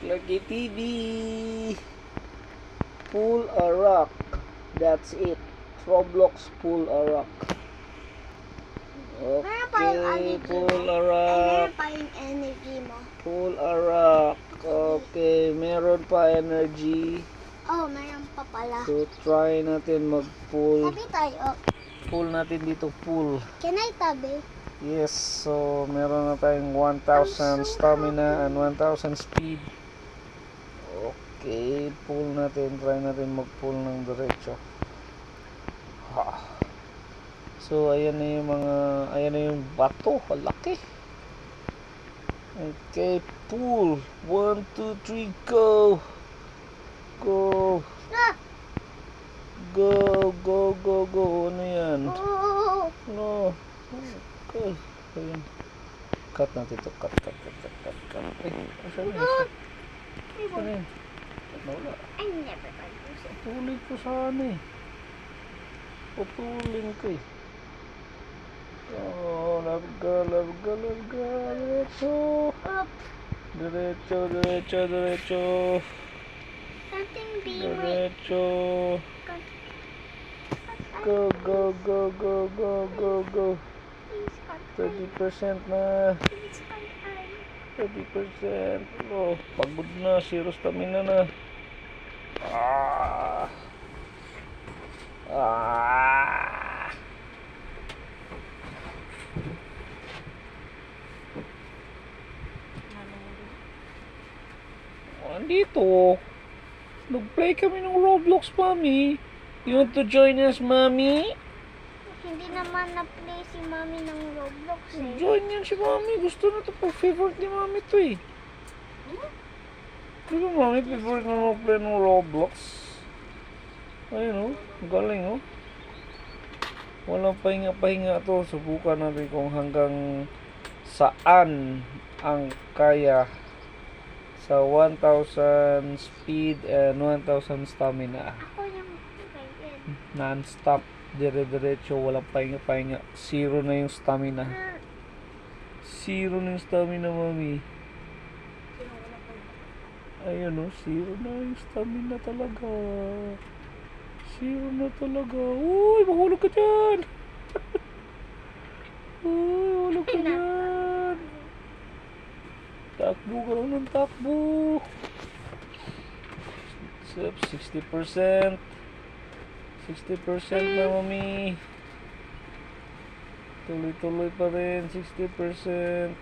Clarky TV. Pull a rock. That's it. Roblox pull a rock. Okay, pull a rock. Pull a rock. Okay, meron pa energy. Oh, meron pa pala. So, try natin mag-pull. Tabi tayo. Pull natin dito, pull. Can I tabi? Yes, so meron na tayong 1,000 stamina and 1,000 speed. Okay, pull natin. Try natin mag-pull ng diretso. Ha. So, ayan na yung mga, ayan na yung bato. Laki. Okay, pull. 1, 2, 3, go! Go! Ah! Go, go, go, go. Ano yan? No. Okay. Ayan. Cut natin ito. Cut, cut, cut, cut, cut, cut. Eh, asan na yun? Asan na yun? Nawala. I never use it. Putulin ko sana eh. Putulin ko eh. Oh, larga, larga, larga. Diretso. Up. Diretso, diretso, diretso. Something be. Diretso. Go, go, go, go, go, go, go. Please, cut. 30% na. Please, cut. 30%. Oh, pagod na. Zero stamina na. Ah. Ah. Andito. Nag-play kami ng Roblox, Mami. You want to join us, Mami? Hindi naman na-play si Mami ng Roblox eh. Join yan si Mami. Gusto na to. Pag-favorite ni Mami to eh. Di ba Mami, favorite na mag-play ng Roblox? Ayun oh. Galing oh. Walang pahinga-pahinga to. Subukan natin kung hanggang saan ang kaya sa 1,000 speed and 1,000 stamina. Non-stop, dire-diretso, walang pahinga-pahinga. Zero na yung stamina. Zero na yung stamina, mami. Ayun oh, zero na yung stamina talaga. Zero na talaga. Uy, mahulog ka dyan! Uy, mahulog ka dyan! Takbo ka lang ng takbo! Sip, 60%. 60% na, mami. Tuloy-tuloy pa rin. 60%.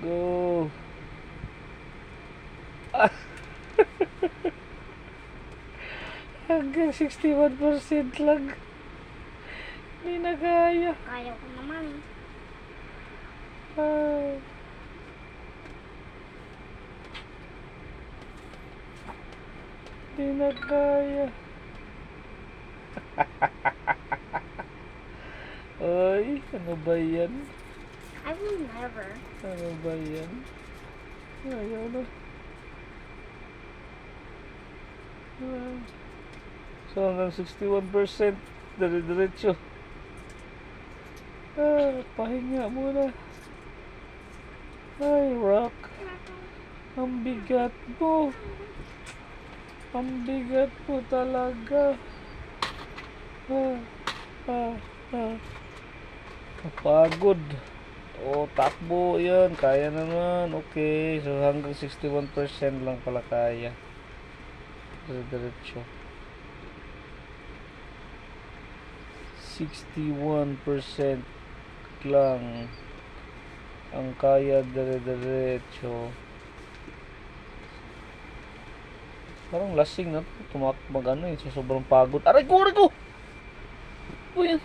Go. Hanggang 61% lang. Hindi na kaya. Kaya ko naman. Ah. Hindi na kaya. Ay, ano ba yan? I will never. Ano ba yan? Ayaw na. Ah. So hanggang 61% dire-diretso. Ah, pahinga muna. Ay, rock. Ang bigat mo. Ang bigat mo talaga. Ah, ah, ah. Kapagod. O, takbo yan. Kaya naman. Okay. So, hanggang 61% lang pala kaya. Diretso. 61% lang ang kaya dire-diretso. Parang lasing na tumak mag ano sa sobrang pagod. Aray ko, aray ko! Yan?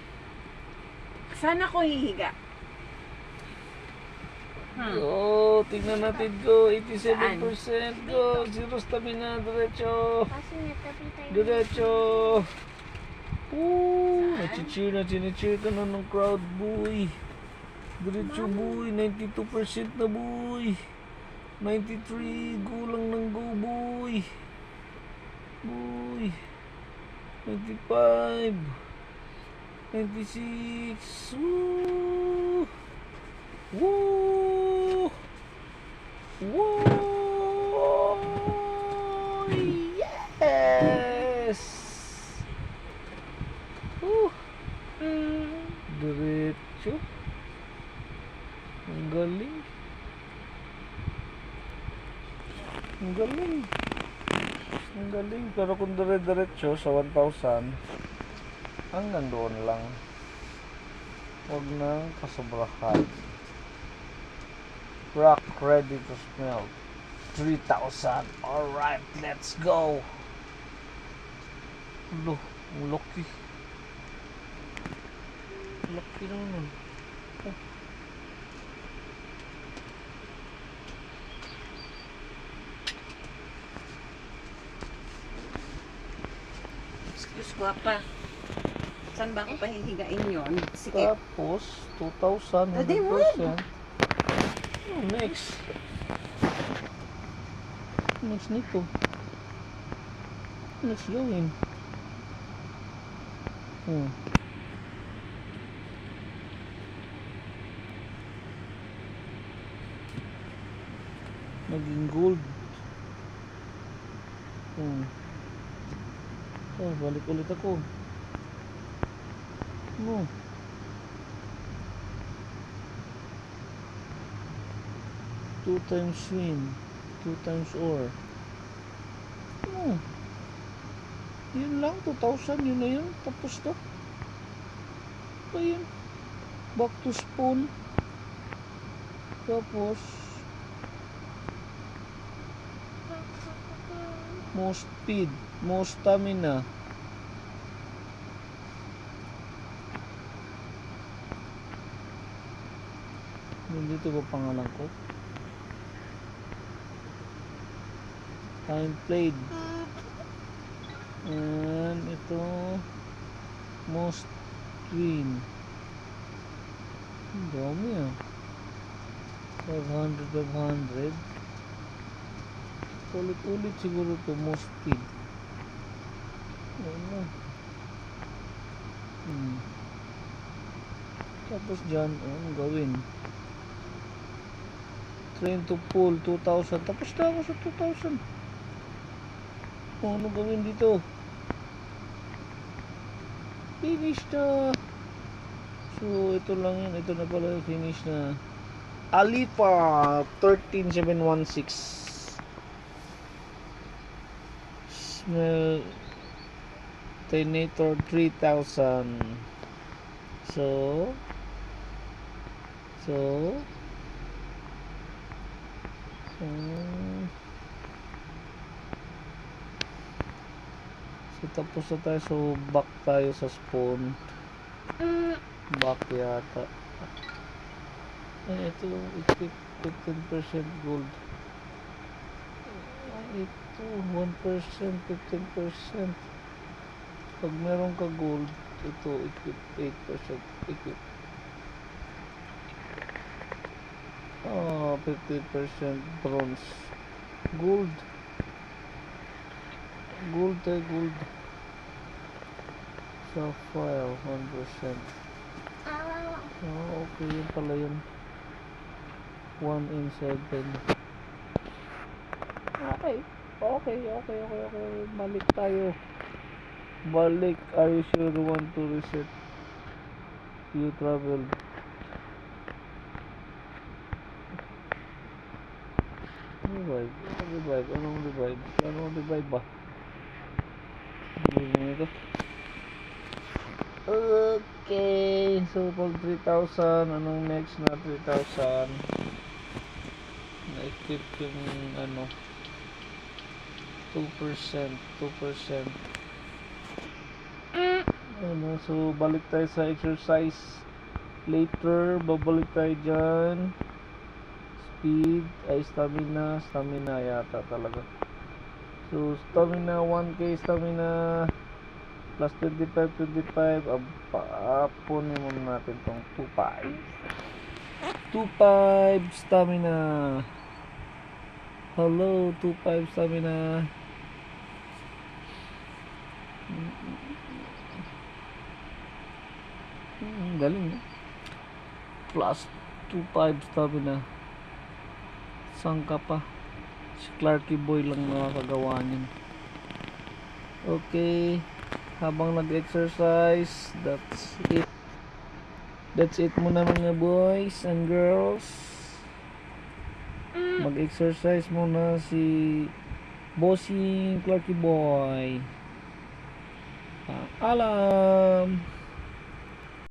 Saan ako hihiga? Hmm. Go, tingnan natin go. 87% go. Zero stamina, diretso. Kasi natabi tayo. Diretso. Ooh, nachicheer na, chinicheer ka na ng crowd, boy. Diretso, boy. 92% na, boy. 93, go lang ng go, boy. Boy. 95. 96. Woo! Woo! Woo! Yes! Uh, diretso. Ang galing. Ang galing. Ang galing. Pero kung dire-diretso sa 1,000, hanggang doon lang. Huwag nang kasobrahan. Rock ready to smell. 3,000. Alright, let's go. Lo, lucky. Lucky naman. Excuse ko pa. Saan ba ako pahihigain yon? Sige. Tapos, 2,000, Daddy, 100%. Oh, next. Next nito. Let's go in. Oh. Hmm. Naging gold. Oh. So, balik ulit ako. Oh. 2 times win 2 times or. Ano oh. yun lang 2,000 yun na yun tapos na. Pa yun. Back to spoon tapos most speed most stamina. Nandito ba pangalan ko? Time played. And ito most win. Ang dami ah. 500, 500. Ulit-ulit siguro to most speed. Ano? Hmm. Tapos dyan, ano gawin? Train to pull, 2,000. Tapos na ako sa 2,000. Oh, ano gawin dito? Finish na. So, ito lang yun. Ito na pala finish na. Alipa 13716. Smell Tenator 3000. So, so, um, so tapos na tayo. So, back tayo sa spawn. Back yata. Ay, ito, equip 15% gold. Ay, ito, 1%, 15%. Pag meron ka gold, ito, equip 8%, equip. Ah, 50% bronze. Gold. Gold tayo, gold. Sapphire, 1%. Oh, okay, yun pala yun. 1 in 7. Okay. Okay, okay, okay, okay. Balik tayo. Balik. Are you sure you want to reset? You traveled. Revive. Revive. Anong revive? Anong revive ba? Okay. So, pag 3,000, anong next na 3,000? Na-equip yung ano 2%, 2%. Ano, so balik tayo sa exercise later, babalik tayo dyan. Speed, ay stamina, stamina yata talaga. So stamina 1k, stamina plus 25, 25, apunin muna natin tong 2.5. 2.5 stamina. Hello, 2.5 stamina. Hmm, galing eh. Plus 2.5 stamina. Saan ka pa? Si Clarky Boy lang nakakagawa niyan. Okay. Habang nag-exercise, that's it. That's it muna mga boys and girls. Mag-exercise muna si Bossing Clarky Boy. Ah, alam.